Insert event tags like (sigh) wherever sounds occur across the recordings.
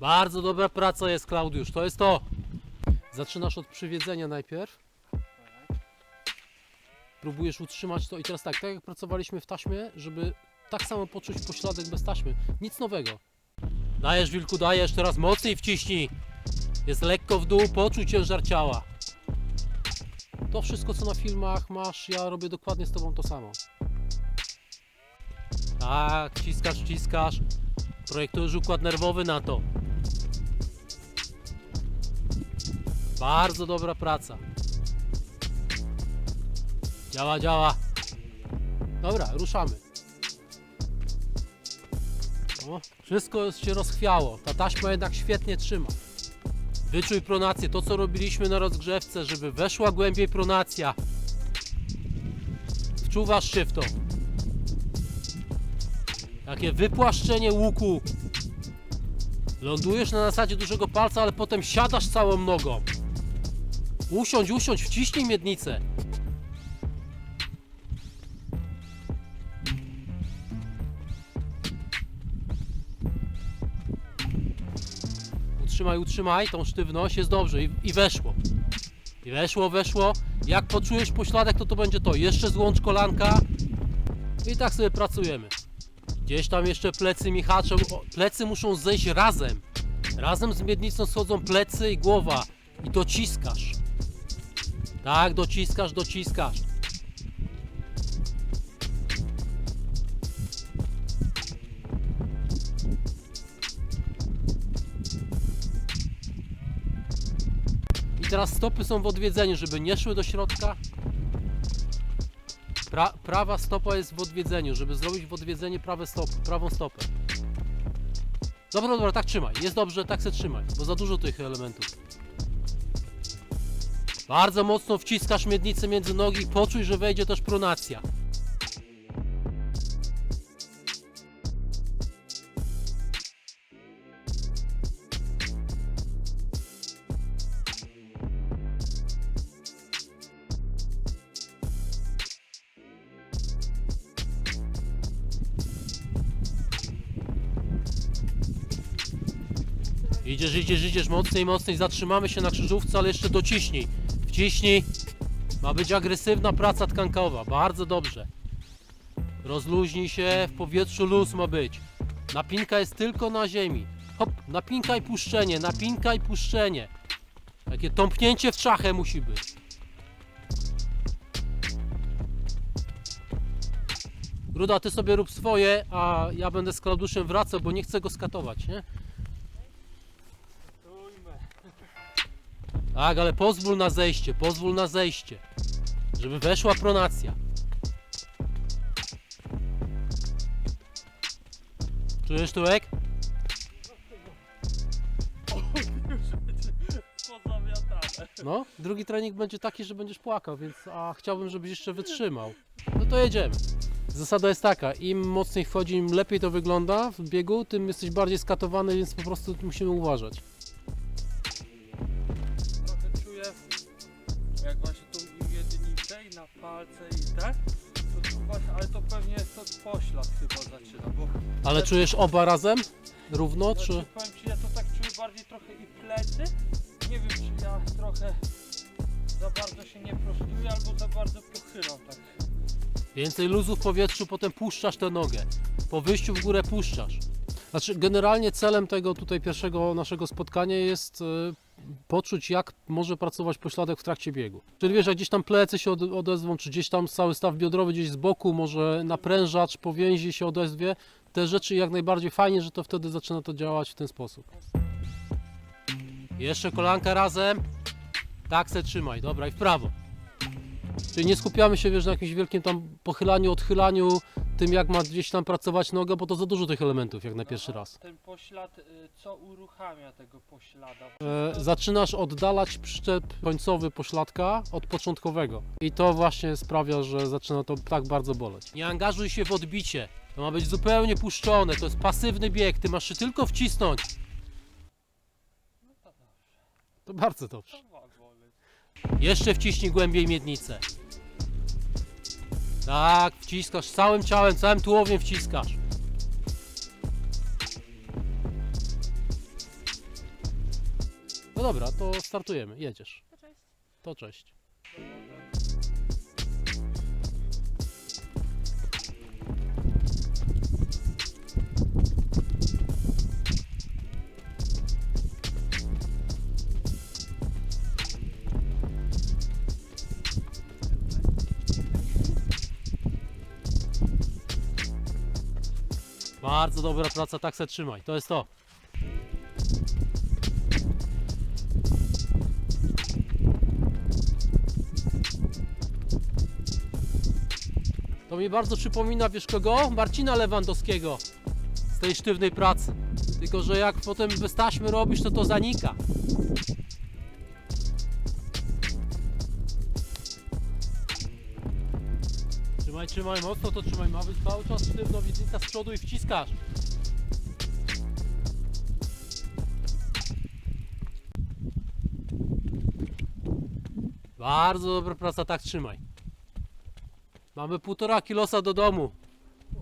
Bardzo dobra praca jest, Klaudiusz. To jest to. Zaczynasz od przywiedzenia najpierw. Próbujesz utrzymać to i teraz tak, tak jak pracowaliśmy w taśmie, żeby tak samo poczuć pośladek bez taśmy. Nic nowego. Dajesz wilku, dajesz, teraz mocniej wciśnij. Jest lekko w dół, poczuj ciężar ciała. To wszystko co na filmach masz, ja robię dokładnie z tobą to samo. Tak, wciskasz, wciskasz. Projektujesz układ nerwowy na to. Bardzo dobra praca. Działa, działa. Dobra, ruszamy. O, wszystko się rozchwiało. Ta taśma jednak świetnie trzyma. Wyczuj pronację, to co robiliśmy na rozgrzewce, żeby weszła głębiej pronacja. Wczuwasz się w to. Takie wypłaszczenie łuku. Lądujesz na zasadzie dużego palca, ale potem siadasz całą nogą. Usiądź, usiądź, wciśnij miednicę. Utrzymaj, utrzymaj tą sztywność, jest dobrze i, i weszło. I weszło, weszło. Jak poczujesz pośladek, to to będzie to. Jeszcze złącz kolanka i tak sobie pracujemy. Gdzieś tam jeszcze plecy mi haczą. O, plecy muszą zejść razem. Razem z miednicą schodzą plecy i głowa. I dociskasz. Tak, dociskasz, dociskasz. I teraz stopy są w odwiedzeniu, żeby nie szły do środka. Pra, prawa stopa jest w odwiedzeniu, żeby zrobić w odwiedzenie prawe prawą stopę. Dobra, dobra, tak trzymaj. Jest dobrze, tak se trzymaj, bo za dużo tych elementów. Bardzo mocno wciskasz miednicę między nogi i poczuj, że wejdzie też pronacja. Idziesz, idziesz, idziesz mocniej, mocniej. Zatrzymamy się na krzyżówce, ale jeszcze dociśnij. Wciśnij. Ma być agresywna praca tkankowa. Bardzo dobrze. Rozluźnij się, w powietrzu luz ma być. Napinka jest tylko na ziemi. Hop, napinka i puszczenie, napinka i puszczenie. Takie tąpnięcie w czachę musi być. Ruda, ty sobie rób swoje, a ja będę z Klauduszem wracał, bo nie chcę go skatować, nie? Tak, ale pozwól na zejście, pozwól na zejście. Żeby weszła pronacja. Czujesz tułek? No, drugi trening będzie taki, że będziesz płakał, więc a chciałbym, żebyś jeszcze wytrzymał. No to jedziemy. Zasada jest taka, im mocniej wchodzi, im lepiej to wygląda w biegu, tym jesteś bardziej skatowany, więc po prostu musimy uważać. Jak właśnie tą im jednicę i na palce i tak, to tu właśnie, ale to pewnie jest to poślad chyba zaczyna, bo Ale czujesz oba razem? Równo, znaczy, czy... powiem Ci, ja to tak czuję bardziej trochę i plecy, nie wiem czy ja trochę za bardzo się nie prostuję albo za bardzo pochylam tak. Więcej luzu w powietrzu, potem puszczasz tę nogę. Po wyjściu w górę puszczasz. Znaczy, generalnie celem tego tutaj pierwszego naszego spotkania jest e, poczuć, jak może pracować pośladek w trakcie biegu. Czyli wiesz, jak gdzieś tam plecy się od, odezwą, czy gdzieś tam cały staw biodrowy gdzieś z boku, może naprężacz, powięzi się odezwie. Te rzeczy jak najbardziej fajnie, że to wtedy zaczyna to działać w ten sposób. Jeszcze kolanka razem. Tak se trzymaj, dobra i w prawo. Czyli nie skupiamy się wiesz, na jakimś wielkim tam pochylaniu, odchylaniu, tym jak ma gdzieś tam pracować noga, bo to za dużo tych elementów jak na pierwszy No, a raz. Ten poślad, y, co uruchamia tego poślada? E, zaczynasz oddalać przyczep końcowy pośladka od początkowego. I to właśnie sprawia, że zaczyna to tak bardzo boleć. Nie angażuj się w odbicie. To ma być zupełnie puszczone. To jest pasywny bieg. Ty masz się tylko wcisnąć. No to dobrze, To bardzo dobrze. to ma boleć. Jeszcze wciśnij głębiej miednicę. Tak, wciskasz całym ciałem, całym tułowiem wciskasz. No dobra, to startujemy, jedziesz. To cześć. To cześć. Bardzo dobra praca, tak se trzymaj. To jest to. To mi bardzo przypomina, wiesz kogo? Marcina Lewandowskiego z tej sztywnej pracy. Tylko, że jak potem bez taśmy robisz, to to zanika. Trzymaj, trzymaj mocno, to trzymaj. Ma być cały czas sztywno, widnica z przodu i wciskasz. Bardzo dobra praca, tak trzymaj. Mamy półtora kilosa do domu.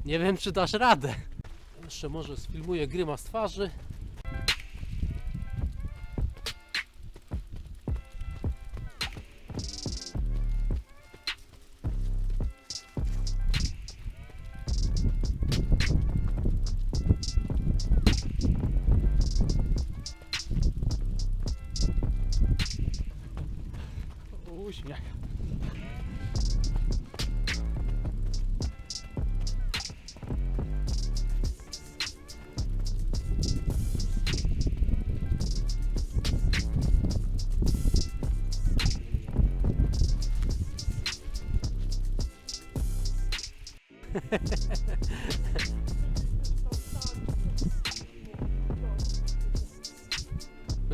Nie wiem, czy dasz radę. Jeszcze może sfilmuję gryma z twarzy.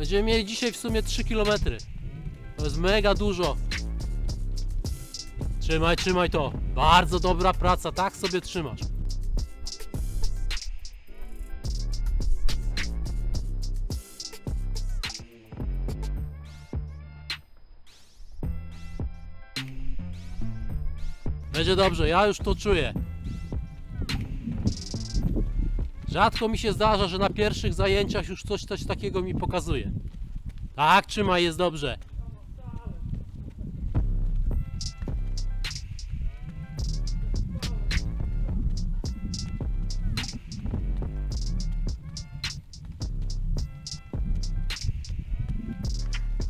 Będziemy mieli dzisiaj w sumie 3 km. To jest mega dużo. Trzymaj, trzymaj to. Bardzo dobra praca, tak sobie trzymasz. Będzie dobrze, ja już to czuję. Rzadko mi się zdarza, że na pierwszych zajęciach już coś, coś takiego mi pokazuje. Tak, trzymaj, jest dobrze.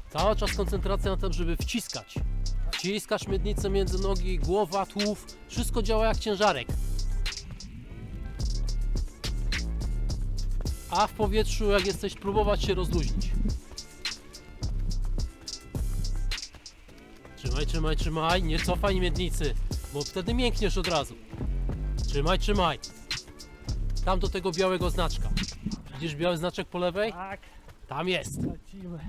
Cały czas koncentracja na tym, żeby wciskać. Wciskasz miednicę między nogi, głowa, tułów. Wszystko działa jak ciężarek. A w powietrzu, jak jesteś, próbować się rozluźnić. Trzymaj, trzymaj, trzymaj. Nie cofaj miednicy, bo wtedy miękniesz od razu. Trzymaj, trzymaj. Tam do tego białego znaczka. Widzisz biały znaczek po lewej? Tak, Tam jest. lecimy.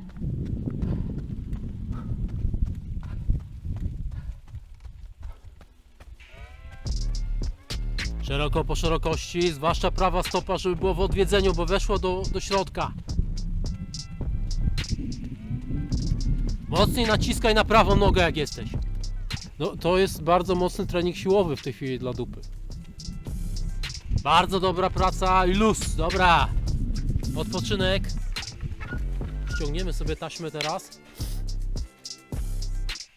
Szeroko po szerokości, zwłaszcza prawa stopa, żeby było w odwiedzeniu, bo weszło do, do środka. Mocniej naciskaj na prawą nogę, jak jesteś. No, to jest bardzo mocny trening siłowy w tej chwili dla dupy. Bardzo dobra praca i luz, dobra. Odpoczynek. Ściągniemy sobie taśmę teraz.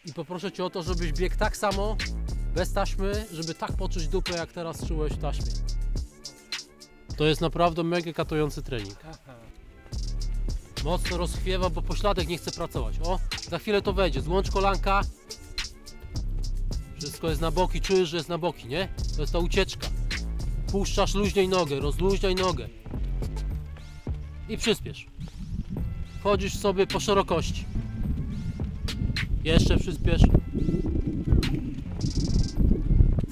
I poproszę Cię o to, żebyś biegł tak samo bez taśmy, żeby tak poczuć dupę, jak teraz czułeś w taśmie. To jest naprawdę mega katujący trening. Mocno rozchwiewa, bo pośladek nie chce pracować. O, za chwilę to wejdzie. Złącz kolanka. Wszystko jest na boki, czujesz, że jest na boki, nie? To jest ta ucieczka. Puszczasz luźniej nogę, rozluźniaj nogę. I przyspiesz. Wchodzisz sobie po szerokości. Jeszcze przyspiesz.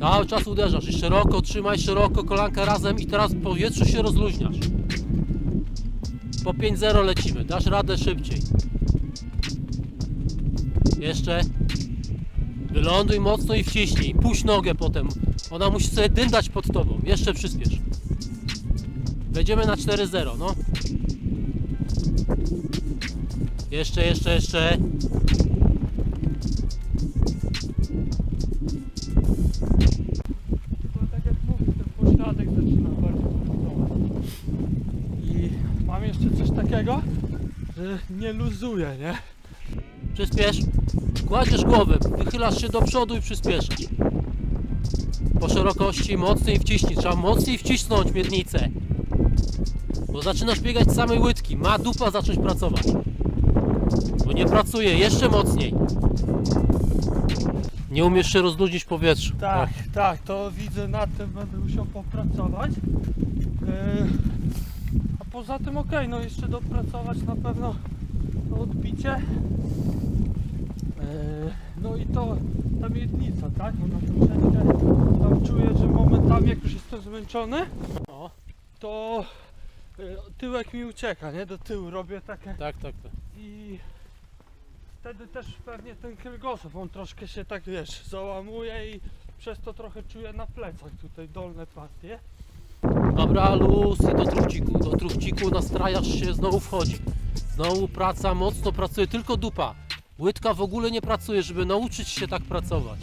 Cały czas uderzasz i szeroko, trzymaj szeroko kolanka razem i teraz w powietrzu się rozluźniasz. Po 5-0 lecimy, dasz radę szybciej. Jeszcze. Wyląduj mocno i wciśnij. Puść nogę potem. Ona musi sobie dyndać pod tobą. Jeszcze przyspiesz. Wejdziemy na 4-0, no. Jeszcze, jeszcze, jeszcze. Że nie luzuje, nie? Przyspiesz. Kładziesz głowę, wychylasz się do przodu i przyspieszasz. Po szerokości mocniej wciśnij. Trzeba mocniej wcisnąć miednicę. Bo zaczynasz biegać z samej łydki. Ma dupa zacząć pracować. Bo nie pracuje. Jeszcze mocniej. Nie umiesz się rozluźnić w powietrzu. Tak, tak, to widzę na tym, będę musiał popracować. Yy, a poza tym okej, no jeszcze dopracować na pewno odbicie. Yy, no i to ta miednica, tak? Ona troszeczkę tam czuję, że momentami jak już jestem zmęczony, O, to yy, tyłek mi ucieka, nie? Do tyłu robię takie tak, tak, tak. i wtedy też pewnie ten kręgosłup, on troszkę się tak wiesz, załamuje i przez to trochę czuję na plecach tutaj dolne partie. Dobra, luz i do truchciku. Do truchciku nastrajasz się, znowu wchodzi. Znowu praca, mocno pracuje, tylko dupa. Łydka w ogóle nie pracuje, żeby nauczyć się tak pracować.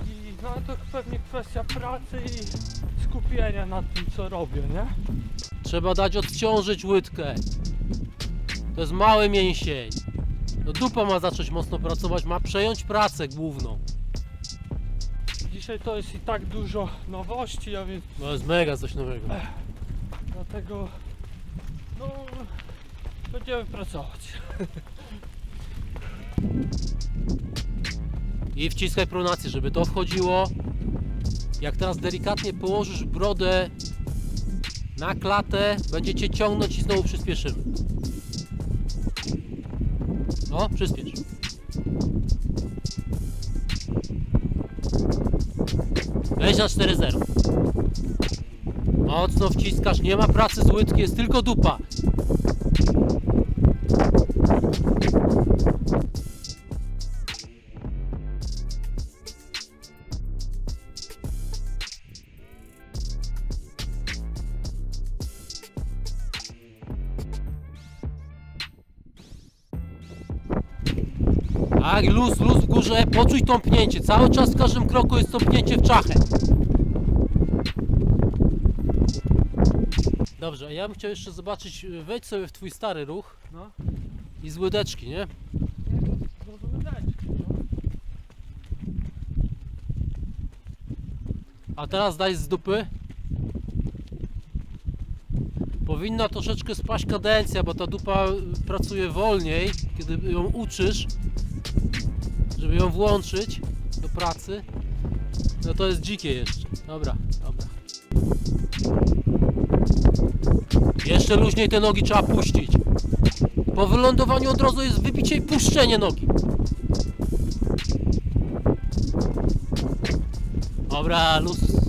I no to pewnie kwestia pracy i skupienia nad tym co robię, nie? Trzeba dać odciążyć łydkę. To jest mały mięsień. No dupa ma zacząć mocno pracować, ma przejąć pracę główną. Dzisiaj to jest i tak dużo nowości, a więc To jest mega coś nowego. dlatego no będziemy pracować. (laughs) I wciskaj pronację, żeby to wchodziło. Jak teraz delikatnie położysz brodę na klatę, będzie cię ciągnąć i znowu przyspieszymy. No, przyspiesz. Weź na 4-0. Mocno wciskasz, nie ma pracy z łydki, jest tylko dupa. Tak, luz, luz w górze, poczuj tąpnięcie. Cały czas w każdym kroku jest tąpnięcie w czachę. Dobrze, a ja bym chciał jeszcze zobaczyć, wejdź sobie w twój stary ruch No, i z łydeczki, nie? A teraz daj z dupy. Powinna troszeczkę spaść kadencja, bo ta dupa pracuje wolniej, kiedy ją uczysz, żeby ją włączyć do pracy. No to jest dzikie jeszcze. Dobra, dobra. Jeszcze luźniej te nogi trzeba puścić. Po wylądowaniu od razu jest wybicie i puszczenie nogi. Dobra, luz.